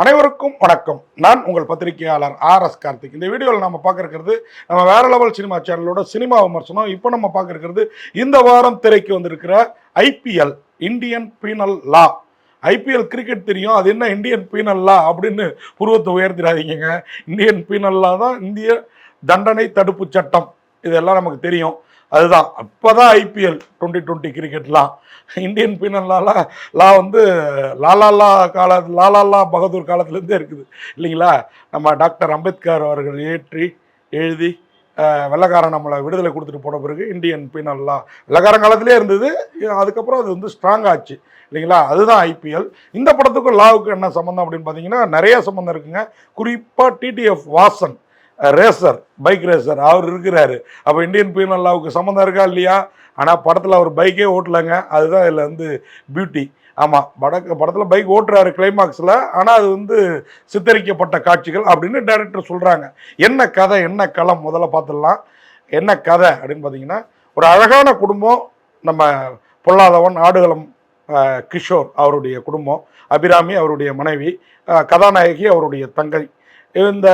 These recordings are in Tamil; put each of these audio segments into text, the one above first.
அனைவருக்கும் வணக்கம். நான் உங்கள் பத்திரிகையாளர் ஆர் எஸ் கார்த்திக். இந்த வீடியோவில் நம்ம பார்க்க நம்ம வேற லெவல் சினிமா சேனலோட சினிமா விமர்சனம். இப்போ நம்ம பார்க்க இந்த வாரம் திரைக்கு வந்திருக்கிற IPL Indian penal law. IPL cricket தெரியும். அது என்ன இந்தியன் பீனல் லா அப்படின்னு புருவத்தை உயர்த்திடாதீங்க இந்தியன் பீனல் லா தான் இந்திய தண்டனை தடுப்பு சட்டம். இதெல்லாம் நமக்கு தெரியும். அதுதான். அப்போ தான் ஐபிஎல் டுவெண்ட்டி டுவெண்ட்டி கிரிக்கெட்லாம் இந்தியன் பீனல் லாலா லா வந்து லாலாலா கால லாலாலா பகதூர் காலத்துலேருந்தே இருக்குது. இல்லைங்களா? நம்ம டாக்டர் அம்பேத்கர் அவர்கள் ஏற்றி எழுதி வெள்ளக்காரன் வெள்ளைக்காரன் நம்மளை விடுதலை கொடுத்துட்டு போன பிறகு இந்தியன் பீனல் லா வெள்ளைக்காரன் காலத்திலே இருந்தது. அதுக்கப்புறம் அது வந்து ஸ்ட்ராங் ஆச்சு. இல்லைங்களா? அதுதான் ஐபிஎல் இந்த படத்துக்கும் லாவுக்கும் என்ன சம்மந்தம் அப்படின்னு பார்த்தீங்கன்னா நிறைய சம்மந்தம் இருக்குங்க. குறிப்பாக TTF Vasan. Racer bike racer அவர் இருக்கிறாரு. அப்போ இந்தியன் பீனல் லாவுக்கு சம்மந்தம் இருக்கா இல்லையா? ஆனால் படத்தில் அவர் பைக்கே ஓட்டலைங்க. அதுதான் இதில் வந்து பியூட்டி ஆமாம் படக்கு படத்தில் பைக் ஓட்டுறாரு கிளைமாக்ஸில் ஆனால் அது வந்து சித்தரிக்கப்பட்ட காட்சிகள் அப்படின்னு டைரக்டர் சொல்கிறாங்க என்ன கதை என்ன களம்? முதல்ல பார்த்துடலாம். என்ன கதை அப்படின்னு பார்த்தீங்கன்னா ஒரு அழகான குடும்பம் நம்ம பொல்லாதவன் ஆடுகளம் கிஷோர் அவருடைய குடும்பம் அபிராமி அவருடைய மனைவி கதாநாயகி அவருடைய தங்கை. இந்த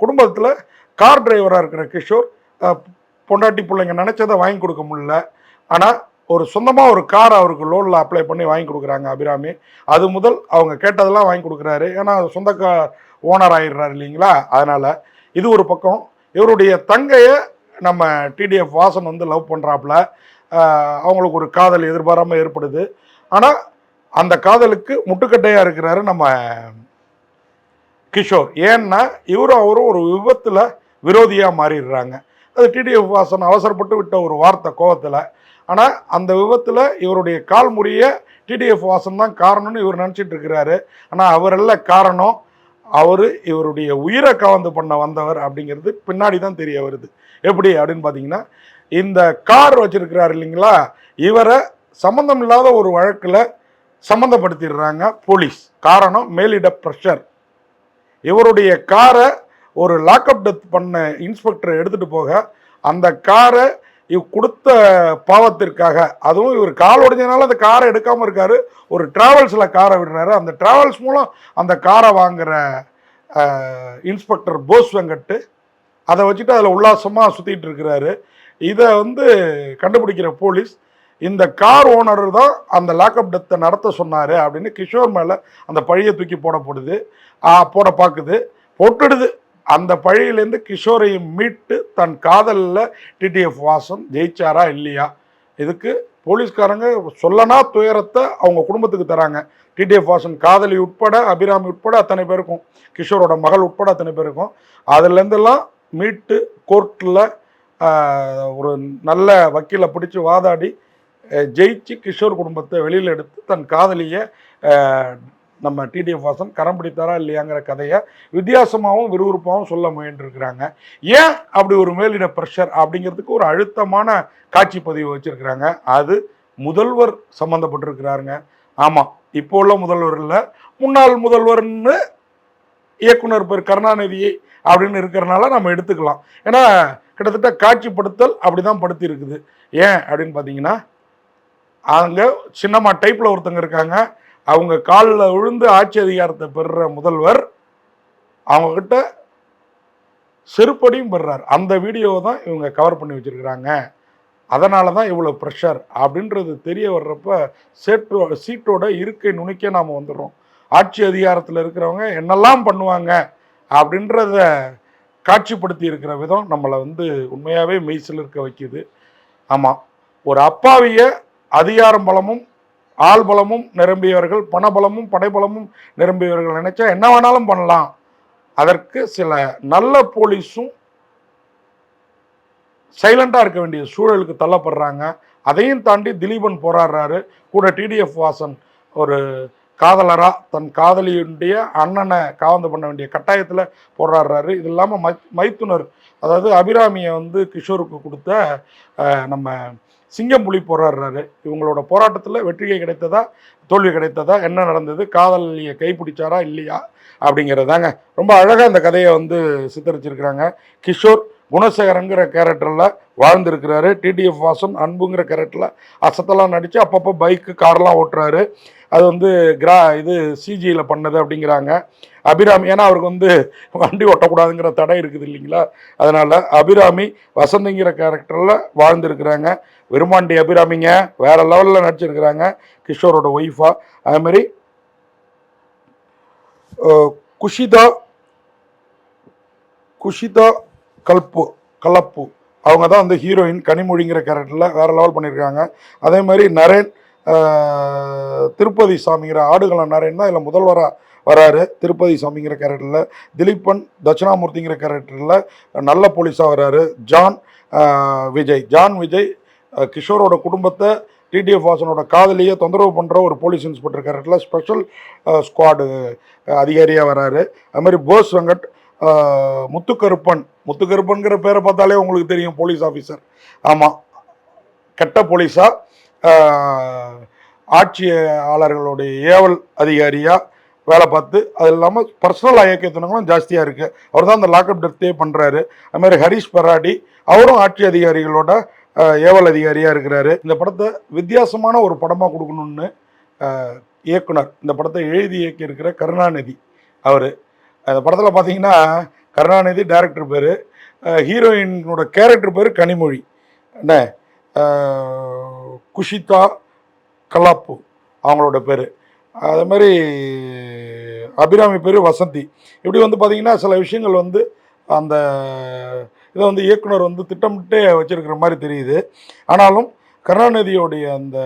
குடும்பத்தில் கார் டிரைவராக இருக்கிற கிஷோர் பொண்டாட்டி பிள்ளைங்க நினச்சதை வாங்கி கொடுக்க முடியல. ஆனால் ஒரு சொந்தமாக ஒரு கார் அவருக்கு லோனில் அப்ளை பண்ணி வாங்கி கொடுக்குறாங்க அபிராமி. அது முதல் அவங்க கேட்டதெல்லாம் வாங்கி கொடுக்குறாரு. ஏன்னா சொந்த கார் ஓனர் ஆயிடுறாரு இல்லைங்களா? அதனால் இது ஒரு பக்கம். இவருடைய தங்கையை நம்ம டிடிஎஃப் வாசன் வந்து லவ் பண்ணுறாப்புல அவங்களுக்கு ஒரு காதல் எதிர்பாராமல் ஏற்படுது. ஆனால் அந்த காதலுக்கு முட்டுக்கட்டையாக இருக்கிறாரு நம்ம கிஷோர். ஏன்னா இவரும் அவரும் ஒரு விபத்தில் விரோதியாக மாறிடுறாங்க. அது டிடிஎஃப் வாசன் அவசரப்பட்டு விட்ட ஒரு வார்த்தை கோவத்தில். ஆனால் அந்த விபத்தில் இவருடைய கால் முறிய டிடிஎஃப் வாசன் தான் காரணம்னு இவர் நினச்சிட்டு இருக்கிறாரு. ஆனால் அவரெல்ல காரணம் அவர் இவருடைய உயிரை கவர்ந்து பண்ண வந்தவர் அப்படிங்கிறது பின்னாடி தான் தெரிய வருது. எப்படி அப்படின்னு பார்த்தீங்கன்னா இந்த கார் வச்சுருக்கிறார் இல்லைங்களா? இவரை சம்மந்தம் இல்லாத ஒரு வழக்கில் சம்மந்தப்படுத்திடுறாங்க போலீஸ். காரணம் மேலிட ப்ரெஷர் இவருடைய காரை ஒரு லாக்அப் டெத் பண்ண இன்ஸ்பெக்டர் எடுத்துகிட்டு போக அந்த காரை இவ் கொடுத்த பாவத்திற்காக அதுவும் இவர் கால் உடைஞ்சதுனால அந்த காரை எடுக்காமல் இருக்கார் ஒரு ட்ராவல்ஸில் காரை விடுறாரு. அந்த ட்ராவல்ஸ் மூலம் அந்த காரை வாங்குகிற இன்ஸ்பெக்டர் போஸ் வெங்கட்டு அதை வச்சுட்டு அதில் உல்லாசமாக சுற்றிட்டு இருக்கிறாரு. இதை வந்து கண்டுபிடிக்கிற போலீஸ் இந்த கார் ஓனர் தான் அந்த லாக்அப் டெத்தை நடத்த சொன்னார் அப்படின்னு கிஷோர் மேலே அந்த பழியை தூக்கி போடப்படுது போட பார்க்குது போட்டுடுது. அந்த பழியிலேருந்து கிஷோரையும் மீட்டு தன் காதலில் டிடிஎஃப் வாசன் ஜெயிச்சாரா இல்லையா? இதுக்கு போலீஸ்காரங்க சொல்லனா துயரத்தை அவங்க குடும்பத்துக்கு தராங்க. டிடிஎஃப் வாசன் காதலி உட்பட அபிராமி உட்பட அத்தனை பேருக்கும் கிஷோரோட மகள் உட்பட அத்தனை பேருக்கும் அதுலேருந்தெல்லாம் மீட்டு கோர்ட்டில் ஒரு நல்ல வக்கீலை பிடிச்சி வாதாடி ஜெயிச்சு கிஷோர் குடும்பத்தை வெளியில் எடுத்து தன் காதலியை நம்ம டிடிஎஃப் வாசன் கரம் பிடித்தாரா இல்லையாங்கிற கதையை வித்தியாசமாகவும் விறுவிறுப்பாகவும் சொல்ல முயன்றிருக்கிறாங்க. ஏன் அப்படி ஒரு மேலிட ப்ரெஷர் அப்படிங்கிறதுக்கு ஒரு அழுத்தமான காட்சி பதிவு வச்சுருக்கிறாங்க. அது முதல்வர் சம்மந்தப்பட்டிருக்கிறாருங்க ஆமாம் இப்போ உள்ள முதல்வர் இல்லை. முன்னாள் முதல்வர்னு இயக்குனர் பேர் கருணாநிதி அப்படின்னு இருக்கிறனால நம்ம எடுத்துக்கலாம். ஏன்னா கிட்டத்தட்ட காட்சிப்படுத்தல் அப்படி தான் படுத்தி இருக்குது ஏன் அப்படின்னு பார்த்தீங்கன்னா அங்கே சின்னம்மா டைப்பில் ஒருத்தங்க இருக்காங்க. அவங்க காலில் விழுந்து ஆட்சி அதிகாரத்தை பெறுற முதல்வர். அவங்கக்கிட்ட செருப்படியும் பெறுறார் அந்த வீடியோவை தான் இவங்க கவர் பண்ணி வச்சுருக்கிறாங்க. அதனால தான் இவ்வளோ ப்ரெஷர் அப்படின்றது தெரிய வர்றப்ப சேட்டோ சீட்டோட இருக்கை நுணுக்கே நாம் வந்துடுறோம். ஆட்சி அதிகாரத்தில் இருக்கிறவங்க என்னெல்லாம் பண்ணுவாங்க அப்படின்றத காட்சிப்படுத்தி இருக்கிற விதம் நம்மளை வந்து உண்மையாகவே மெய்சில் இருக்க வைக்குது. ஆமாம் ஒரு அப்பாவிய அதிகாரம் பலமும் ஆள் பலமும் நிரம்பியவர்கள் பணபலமும் படைபலமும் நிரம்பியவர்கள் நினைச்சா என்ன வேணாலும் பண்ணலாம். அதற்கு சில நல்ல போலீஸும் சைலண்டாக இருக்க வேண்டிய சூழலுக்கு தள்ளப்படுறாங்க. அதையும் தாண்டி திலீபன் போராடுறாரு. கூட டிடிஎஃப் வாசன் ஒரு காதலராக தன் காதலியுடைய அண்ணனை காவந்து பண்ண வேண்டிய கட்டாயத்தில் போராடுறாரு. இது இல்லாமல் மை மைத்துனர் அதாவது அபிராமியை வந்து கிஷோருக்கு கொடுத்த நம்ம சிங்கம் புலி போராடுறாரு. இவங்களோட போராட்டத்தில் வெற்றிகை கிடைத்ததா தோல்வி கிடைத்ததா என்ன நடந்தது காதலியை கைப்பிடிச்சாரா இல்லையா அப்படிங்கிறதாங்க. ரொம்ப அழகாக இந்த கதையை வந்து சித்தரிச்சிருக்கிறாங்க. கிஷோர் குணசேகரங்கிற கேரக்டரில் வாழ்ந்துருக்கிறாரு. டிடிஎஃப் வாசன் அன்புங்கிற கேரக்டரில் அசத்தெல்லாம் நடித்து அப்பப்போ பைக்கு கார்லாம் ஓட்டுறாரு. அது வந்து கிரா இது சிஜியில் பண்ணது அப்படிங்கிறாங்க. அபிராமி ஏன்னா அவருக்கு வந்து வண்டி ஓட்டக்கூடாதுங்கிற தடை இருக்குது இல்லைங்களா? அதனால் அபிராமி வசந்திங்கிற கேரக்டரில் வாழ்ந்துருக்கிறாங்க. விருமாண்டி அபிராமிங்க வேறு லெவலில் நடிச்சிருக்கிறாங்க. கிஷோரோட ஒய்ஃபாக அதுமாரி குஷிதா குஷிதா கல்பு கலப்பு. அவங்க தான் வந்து ஹீரோயின் கனிமொழிங்கிற கேரக்டரில் வேறு லெவல் பண்ணியிருக்காங்க அதே மாதிரி நரேன் திருப்பதி சாமிங்கிற ஆடுகள நரேன் தான் இதில் முதல்வராக வராரு. திருப்பதி சாமிங்கிற கேரக்டரில் திலீப்பன் தட்சிணாமூர்த்திங்கிற கேரக்டரில் நல்ல போலீஸாக வராரு. ஜான் விஜய். ஜான் விஜய் கிஷோரோட குடும்பத்தை டிடிஎஃப் வாசனோட காதலியை தொந்தரவு பண்ணுற ஒரு போலீஸ் இன்ஸ்பெக்டர் கேரக்டரில் ஸ்பெஷல் ஸ்குவாடு அதிகாரியாக வராரு. அதுமாதிரி போஸ் வெங்கட் முத்துக்கருப்பன். முத்துக்கருப்பன்கிற பேரை பார்த்தாலே உங்களுக்கு தெரியும் போலீஸ் ஆஃபீஸர் ஆமாம் கெட்ட போலீஸாக ஆட்சியாளர்களுடைய ஏவல் அதிகாரியாக வேலை பார்த்து அது இல்லாமல் பர்சனல் ஐயக்கத்தினங்களும் ஜாஸ்தியாக இருக்குது அவர் தான் அந்த லாக்அப் டெத்தே பண்ணுறாரு அதுமாதிரி ஹரீஷ் ஹரிஷ் பராடி அவரும் ஆட்சி அதிகாரிகளோட ஏவல் அதிகாரியாக இருக்கிறாரு. இந்த படத்தை வித்தியாசமான ஒரு படமாக கொடுக்கணும்னு இயக்குனர் இந்த படத்தை எழுதி இயக்கியிருக்கிற கருணாநிதி அவர். அந்த படத்தில் பார்த்தீங்கன்னா கருணாநிதி டேரக்டர் பேர் ஹீரோயினோட கேரக்டர் பேர் கனிமொழி. என்ன? குஷிதா கலாப்பு அவங்களோட பேர். அதே மாதிரி அபிராமி பேர் வசந்தி. இப்படி வந்து பார்த்திங்கன்னா சில விஷயங்கள் வந்து அந்த இதை வந்து இயக்குனர் வந்து திட்டமிட்டே வச்சுருக்கிற மாதிரி தெரியுது. ஆனாலும் கருணாநிதியோடைய அந்த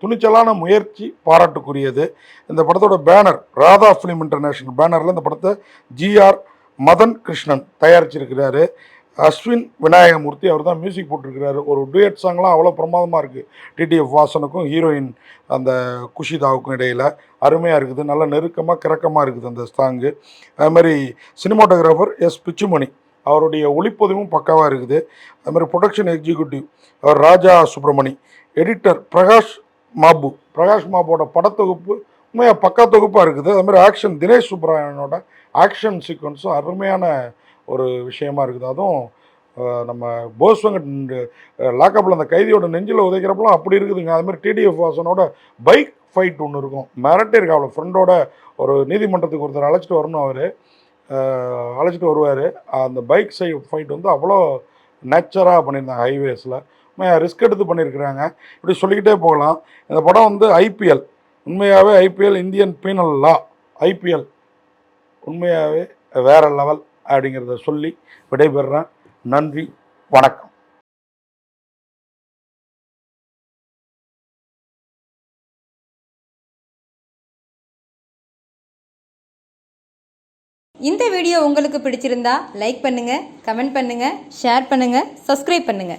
துணிச்சலான முயற்சி பாராட்டுக்குரியது. இந்த படத்தோட பேனர் ராதா ஃபிலிம் இன்டர்நேஷனல் பேனரில் இந்த படத்தை ஜிஆர் மதன் கிருஷ்ணன் தயாரிச்சிருக்கிறாரு. அஸ்வின் விநாயகமூர்த்தி அவர் தான் மியூசிக் போட்டிருக்கிறாரு. ஒரு டூயட் சாங்லாம் அவ்வளோ பிரமாதமாக இருக்குது டிடிஎஃப் வாசனுக்கும் ஹீரோயின் அந்த குஷிதாவுக்கும் இடையில். அருமையாக இருக்குது. நல்ல நெருக்கமாக கிறக்கமாக இருக்குது அந்த சாங்கு அது மாதிரி சினிமாட்டோகிராஃபர் எஸ் பிச்சுமணி அவருடைய ஒளிப்பதிவும் பக்காவாக இருக்குது. அது மாதிரி ப்ரொடக்ஷன் எக்ஸிக்யூட்டிவ் அவர் ராஜா சுப்பிரமணி எடிட்டர் பிரகாஷ் மாபு. பிரகாஷ் மாபோட படத்தொகுப்பு உண்மையாக பக்கா தொகுப்பாக இருக்குது. அது மாதிரி ஆக்ஷன் தினேஷ் சுப்ரமணியனோட ஆக்ஷன் சீக்வன்ஸும் அருமையான ஒரு விஷயமா இருக்குது அதுவும் நம்ம போஸ் வெங்கட் லாக்கப்பில் அந்த கைதியோட நெஞ்சில் உதைக்கிறப்பெல்லாம் அப்படி இருக்குதுங்க. அதுமாதிரி டிடிஎஃப் வாசனோட பைக் ஃபைட் ஒன்று இருக்கும். மிரட்டே இருக்கு அவ்வளோ ஃப்ரெண்டோட ஒரு நீதிமன்றத்துக்கு ஒருத்தர் அழைச்சிட்டு வரணும் அவர். அழைச்சிட்டு வருவார். அந்த பைக் சை ஃபைட் வந்து அவ்வளோ நேச்சராக பண்ணியிருந்தாங்க ஹைவேஸில். ரிஸ்க் எடுத்து பண்ணியிருக்கிறாங்க. இப்படி சொல்லிக்கிட்டே போகலாம். இந்த படம் வந்து ஐபிஎல் உண்மையாகவே IPL Indian penal law. IPL உண்மையாகவே வேற லெவல். அப்படிங்கிறத சொல்லி விடைபெறுறேன். நன்றி வணக்கம். இந்த வீடியோ உங்களுக்கு பிடிச்சிருந்தா லைக் பண்ணுங்க கமெண்ட் பண்ணுங்க ஷேர் பண்ணுங்க சப்ஸ்கிரைப் பண்ணுங்க.